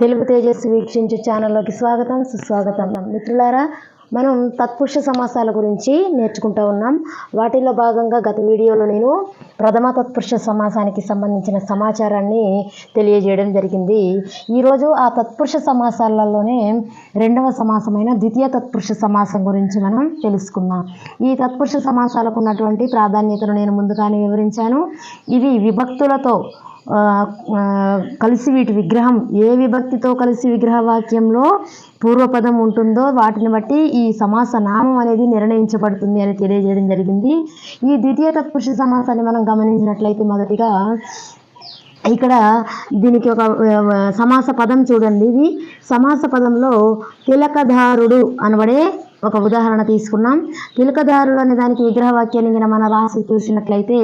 తెలుగు తేజస్సు వీక్షించే ఛానల్లోకి స్వాగతం సుస్వాగతం. మిత్రులారా మనం తత్పురుష సమాసాల గురించి నేర్చుకుంటూ ఉన్నాం. వాటిలో భాగంగా గత వీడియోలో నేను ప్రథమ తత్పురుష సమాసానికి సంబంధించిన సమాచారాన్ని తెలియజేయడం జరిగింది. ఈరోజు ఆ తత్పురుష సమాసాలలోనే రెండవ సమాసమైన ద్వితీయ తత్పురుష సమాసం గురించి మనం తెలుసుకుందాం. ఈ తత్పురుష సమాసాలకు ఉన్నటువంటి ప్రాధాన్యతను నేను ముందుగానే వివరించాను. ఇవి విభక్తులతో కలిసి వీటి విగ్రహం ఏ విభక్తితో కలిసి విగ్రహ వాక్యంలో పూర్వపదం ఉంటుందో వాటిని బట్టి ఈ సమాస నామం అనేది నిర్ణయించబడుతుంది అని తెలియజేయడం జరిగింది. ఈ ద్వితీయ తత్పురుష సమాసాన్ని మనం గమనించినట్లయితే మొదటిగా ఇక్కడ దీనికి ఒక సమాస పదం చూడండి. ఇది సమాస పదంలో తిలకధారుడు అనబడే ఒక ఉదాహరణ తీసుకున్నాం. తిలకధారుడు అనే దానికి విగ్రహ వాక్యాన్ని మన రాసి చూసినట్లయితే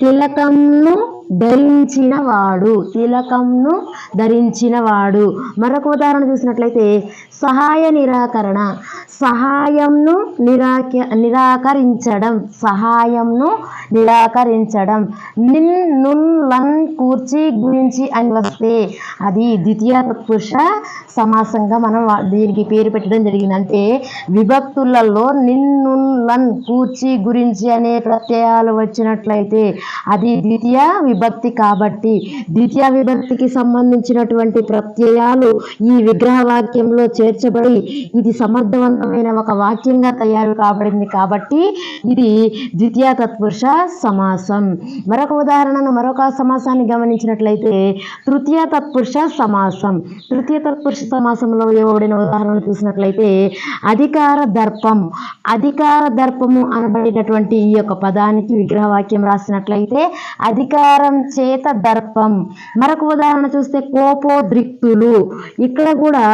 తిలకంను ధరించిన వాడు తిలకంను ధరించిన వాడు మరొక ఉదాహరణ చూసినట్లయితే సహాయ నిరాకరణ సహాయంను నిరాక నిరాకరించడం సహాయంను నిరాకరించడం. నిన్ నున్ లన్ కూర్చి గురించి అని వస్తే అది ద్వితీయ పురుష సమాసంగా మనం దీనికి పేరు పెట్టడం జరిగింది. అంటే విభక్తులలో నిన్ను లన్ కూర్చి గురించి అనే ప్రత్యయాలు వచ్చినట్లయితే అది ద్వితీయ విభ విభక్తి కాబట్టి ద్వితీయ విభక్తికి సంబంధించినటువంటి ప్రత్యయాలు ఈ విగ్రహ వాక్యంలో చేర్చబడి ఇది సమర్థవంతమైన ఒక వాక్యంగా తయారు కాబడింది కాబట్టి ఇది ద్వితీయ తత్పురుష సమాసం. మరొక ఉదాహరణను మరొక సమాసాన్ని గమనించినట్లయితే తృతీయ తత్పురుష సమాసం. తృతీయ తత్పురుష సమాసంలో ఇవ్వబడిన ఉదాహరణలు చూసినట్లయితే అధికార దర్పం. అధికార దర్పము అనబడినటువంటి ఈ యొక్క పదానికి విగ్రహ వాక్యం రాసినట్లయితే అధికార చేత దర్పం. మరొక ఉదాహరణ చూస్తే కోపోద్రిక్తులు. ఇక్కడ కూడా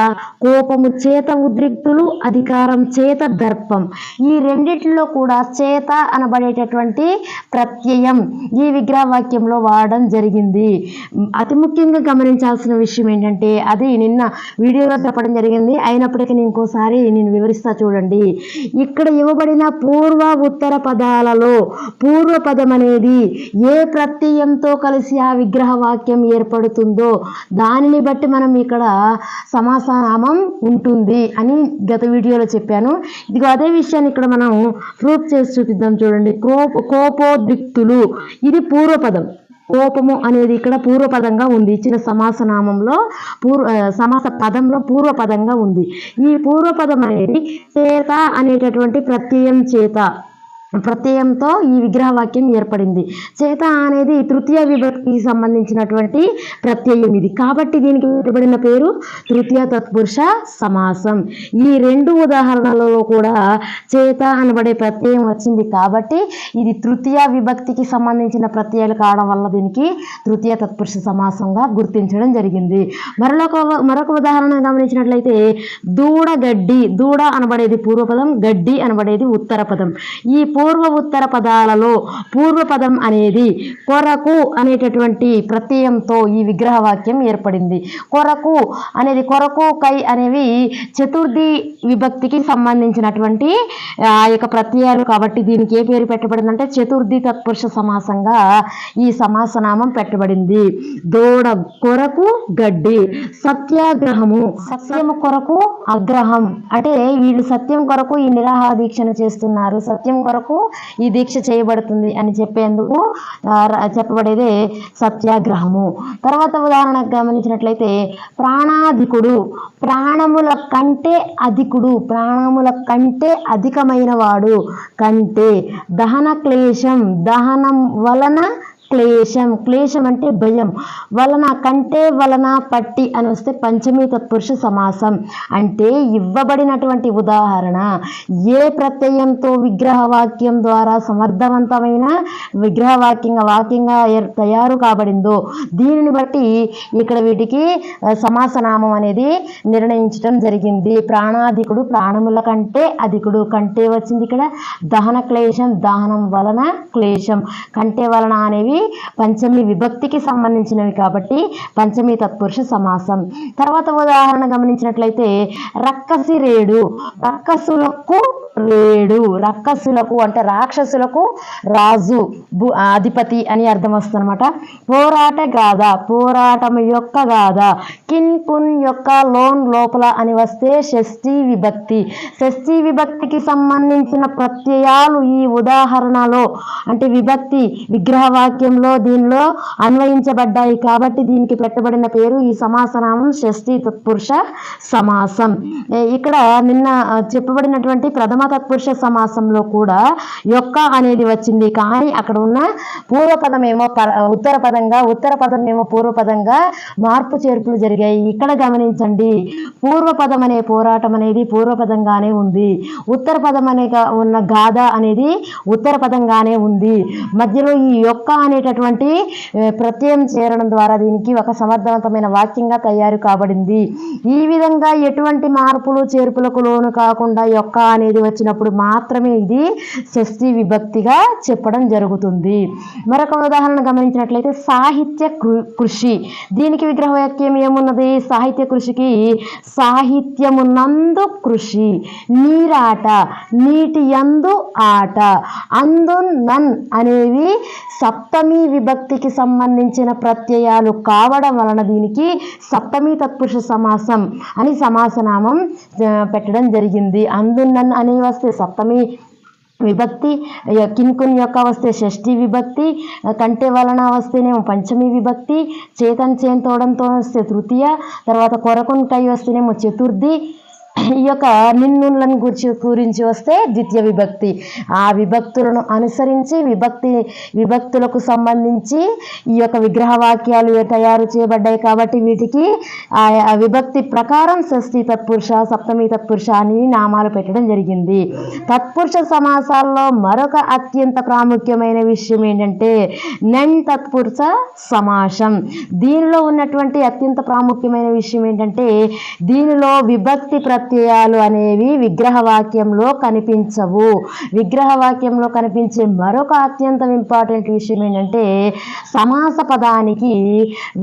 కోపము చేత ఉద్రిక్తులు అధికారం చేత దర్పం. ఈ రెండింటిలో కూడా చేత అనబడేటటువంటి ప్రత్యయం ఈ విగ్రహ వాక్యంలో వాడడం జరిగింది. అతి ముఖ్యంగా గమనించాల్సిన విషయం ఏంటంటే అది నిన్న వీడియోలో చెప్పడం జరిగింది. అయినప్పటికీ నేను ఇంకోసారి నేను వివరిస్తా చూడండి. ఇక్కడ ఇవ్వబడిన పూర్వ ఉత్తర పదాలలో పూర్వ పదం అనేది ఏ ప్రత్యయంతో కలిసి ఆ విగ్రహ వాక్యం ఏర్పడుతుందో దానిని బట్టి మనం ఇక్కడ సమాసనామం ఉంటుంది అని గత వీడియోలో చెప్పాను. ఇదిగో అదే విషయాన్ని ఇక్కడ మనం ప్రూఫ్ చేసి చూపిద్దాం చూడండి. కోప కోపోద్రిక్తులు. ఇది పూర్వపదం. కోపము అనేది ఇక్కడ పూర్వపదంగా ఉంది. ఇచ్చిన సమాసనామంలో పూర్వ సమాస పదంలో పూర్వపదంగా ఉంది. ఈ పూర్వపదం అనేది చేత అనేటటువంటి ప్రత్యయం చేత. ప్రత్యయంతో ఈ విగ్రహవాక్యం ఏర్పడింది. చేత అనేది తృతీయ విభక్తికి సంబంధించినటువంటి ప్రత్యయం ఇది. కాబట్టి దీనికి పెట్టబడిన పేరు తృతీయ తత్పురుష సమాసం. ఈ రెండు ఉదాహరణలలో కూడా చేత అనబడే ప్రత్యయం వచ్చింది కాబట్టి ఇది తృతీయ విభక్తికి సంబంధించిన ప్రత్యయాలు కావడం వల్ల దీనికి తృతీయ తత్పురుష సమాసంగా గుర్తించడం జరిగింది. మరొక మరొక ఉదాహరణ గమనించినట్లయితే దూడ గడ్డి దూడ అనబడేది పూర్వపదం గడ్డి అనబడేది ఉత్తర పదం ఈ పూర్వ ఉత్తర పదాలలో పూర్వపదం అనేది కొరకు అనేటటువంటి ప్రత్యయంతో ఈ విగ్రహ వాక్యం ఏర్పడింది. కొరకు అనేది కొరకు కై అనేవి చతుర్థి విభక్తికి సంబంధించినటువంటి ఆ యొక్క ప్రత్యయాలు కాబట్టి దీనికి ఏ పేరు పెట్టబడిందంటే చతుర్థి తత్పురుష సమాసంగా ఈ సమాసనామం పెట్టబడింది. దూడ కొరకు గడ్డి సత్యాగ్రహము సత్యము కొరకు అగ్రహం. అంటే వీళ్ళు సత్యం కొరకు ఈ నిరాహార దీక్షను చేస్తున్నారు. సత్యం కొరకు ఈ దీక్ష చేయబడుతుంది అని చెప్పేందుకు చెప్పబడేదే సత్యాగ్రహము. తర్వాత ఉదాహరణకు గమనించినట్లయితే ప్రాణాధికుడు ప్రాణముల కంటే అధికుడు ప్రాణముల కంటే అధికమైన వాడు కంటే దహన క్లేశం దహనం వలన క్లేశం. క్లేశం అంటే భయం. వలన కంటే వలన పట్టి అని వస్తే పంచమీ తత్పురుష సమాసం. అంటే ఇవ్వబడినటువంటి ఉదాహరణ. ఏ ప్రత్యయంతో విగ్రహ వాక్యం ద్వారా సమర్థవంతమైన విగ్రహవాక్యంగా వాక్యంగా తయారు కాబడిందో దీనిని బట్టి ఇక్కడ వీటికి సమాసనామం అనేది నిర్ణయించడం జరిగింది. ప్రాణాధికుడు ప్రాణముల కంటే అధికుడు. కంటే వచ్చింది ఇక్కడ దహన క్లేశం దహనం వలన క్లేశం. కంటే వలన అనేవి పంచమి విభక్తికి సంబంధించినవి కాబట్టి పంచమి తత్పురుష సమాసం. తర్వాత ఉదాహరణ గమనించినట్లయితే రక్కసి రేడు రక్కసులకు లేడు రక్కసులకు అంటే రాక్షసులకు రాజు అధిపతి అని అర్థం వస్తుంది అనమాట పోరాట గాథ పోరాటం యొక్క గాథ కిన్ కున్ యొక్క లోన్ లోపల అని వస్తే షష్ఠీ విభక్తి. షష్ఠీ విభక్తికి సంబంధించిన ప్రత్యయాలు ఈ ఉదాహరణలో అంటే విభక్తి విగ్రహవాక్యంలో దీనిలో అన్వయించబడ్డాయి కాబట్టి దీనికి పెట్టబడిన పేరు ఈ సమాసనామం షష్ఠీ తత్పురుష సమాసం. ఇక్కడ నిన్న చెప్పబడినటువంటి ప్రథమ తత్పురుష సమాసంలో కూడా యొక్క అనేది వచ్చింది. కానీ అక్కడ ఉన్న పూర్వపదం ఏమో ఉత్తర పదంగా ఉత్తర పదం ఏమో పూర్వపదంగా మార్పు చేర్పులు జరిగాయి. ఇక్కడ గమనించండి. పూర్వపదం అనే పోరాటం అనేది పూర్వపదంగానే ఉంది. ఉత్తర పదం అనే ఉన్న గాథ అనేది ఉత్తర పదంగానే ఉంది. మధ్యలో ఈ యొక్క అనేటటువంటి ప్రత్యయం చేరడం ద్వారా దీనికి ఒక సమర్థవంతమైన వాక్యంగా తయారు కాబడింది. ఈ విధంగా ఎటువంటి మార్పులు చేర్పులకు లోను కాకుండా యొక్క అనేది వచ్చినప్పుడు మాత్రమే ఇది షష్ఠీ విభక్తిగా చెప్పడం జరుగుతుంది. మరొక ఉదాహరణ గమనించినట్లయితే సాహిత్య కృ- కృషి. దీనికి విగ్రహ వాక్యం ఏమున్నది? సాహిత్య కృషికి సాహిత్యమునందు కృషి. నీరాట నీటి యందు ఆట. అందు నన్ అనేవి సప్తమి విభక్తికి సంబంధించిన ప్రత్యయాలు కావడం వలన దీనికి సప్తమి తత్పురుష సమాసం అని సమాసనామం పెట్టడం జరిగింది. అందు నన్ అనే వస్తే సప్తమి విభక్తి ఇక కిన్కున్ యొక్క వస్తే షష్ఠి విభక్తి కంటే వలన వస్తేనేమో పంచమి విభక్తి చేతన్ చేన్ తోడంతో వస్తే తృతీయ తర్వాత కొరకున్ కై వస్తేనేమో చతుర్థి ఈ యొక్క నిన్నులను గురించి గురించి వస్తే ద్వితీయ విభక్తి. ఆ విభక్తులను అనుసరించి విభక్తి విభక్తులకు సంబంధించి ఈ యొక్క విగ్రహ వాక్యాలు తయారు చేయబడ్డాయి కాబట్టి వీటికి ఆ విభక్తి ప్రకారం షష్ఠి తత్పురుష సప్తమి తత్పురుష అని నామాలు పెట్టడం జరిగింది. తత్పురుష సమాసాల్లో మరొక అత్యంత ప్రాముఖ్యమైన విషయం ఏంటంటే నన్ తత్పురుష సమాసం. దీనిలో ఉన్నటువంటి అత్యంత ప్రాముఖ్యమైన విషయం ఏంటంటే దీనిలో విభక్తి ప్రత్యయాలు అనేవి విగ్రహవాక్యంలో కనిపించవు. విగ్రహవాక్యంలో కనిపించే మరొక అత్యంత ఇంపార్టెంట్ విషయం ఏంటంటే సమాస పదానికి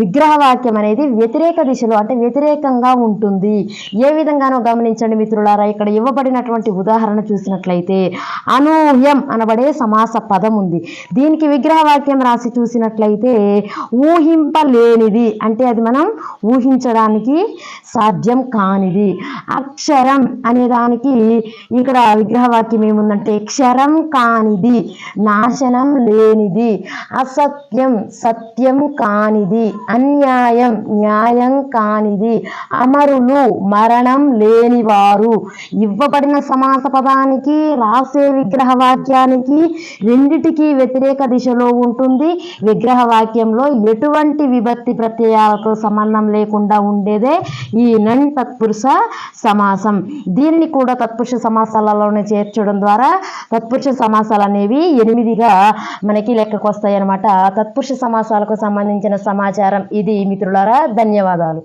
విగ్రహవాక్యం అనేది వ్యతిరేక దిశలో అంటే వ్యతిరేకంగా ఉంటుంది. ఏ విధంగానో గమనించండి మిత్రులారా ఇక్కడ ఇవ్వబడినటువంటి ఉదాహరణ చూసినట్లయితే అనూహ్యం అనబడే సమాస పదం ఉంది. దీనికి విగ్రహవాక్యం రాసి చూసినట్లయితే ఊహింపలేనిది అంటే అది మనం ఊహించడానికి సాధ్యం కానిది. అక్షరం అనే దానికి ఇక్కడ విగ్రహవాక్యం ఏముందంటే క్షరం కానిది నాశనం లేనిది అసత్యం సత్యం కానిది అన్యాయం న్యాయం కానిది అమరులు మరణం లేనివారు. ఇవ్వబడిన సమాస పదానికి రాసే విగ్రహ వాక్యానికి రెండిటికి వ్యతిరేక దిశలో ఉంటుంది. విగ్రహ వాక్యంలో ఎటువంటి విభక్తి ప్రత్యయాలతో సంబంధం లేకుండా ఉండేదే ఈ నన్ తత్పురుష సమాసం. దీన్ని కూడా తత్పురుష సమాసాలలోనే చేర్చడం ద్వారా తత్పురుష సమాసాలు అనేవి ఎనిమిదిగా మనకి లెక్కకు వస్తాయి అన్నమాట తత్పురుష సమాసాలకు సంబంధించిన సమాచారం ఇది మిత్రులారా. ధన్యవాదాలు.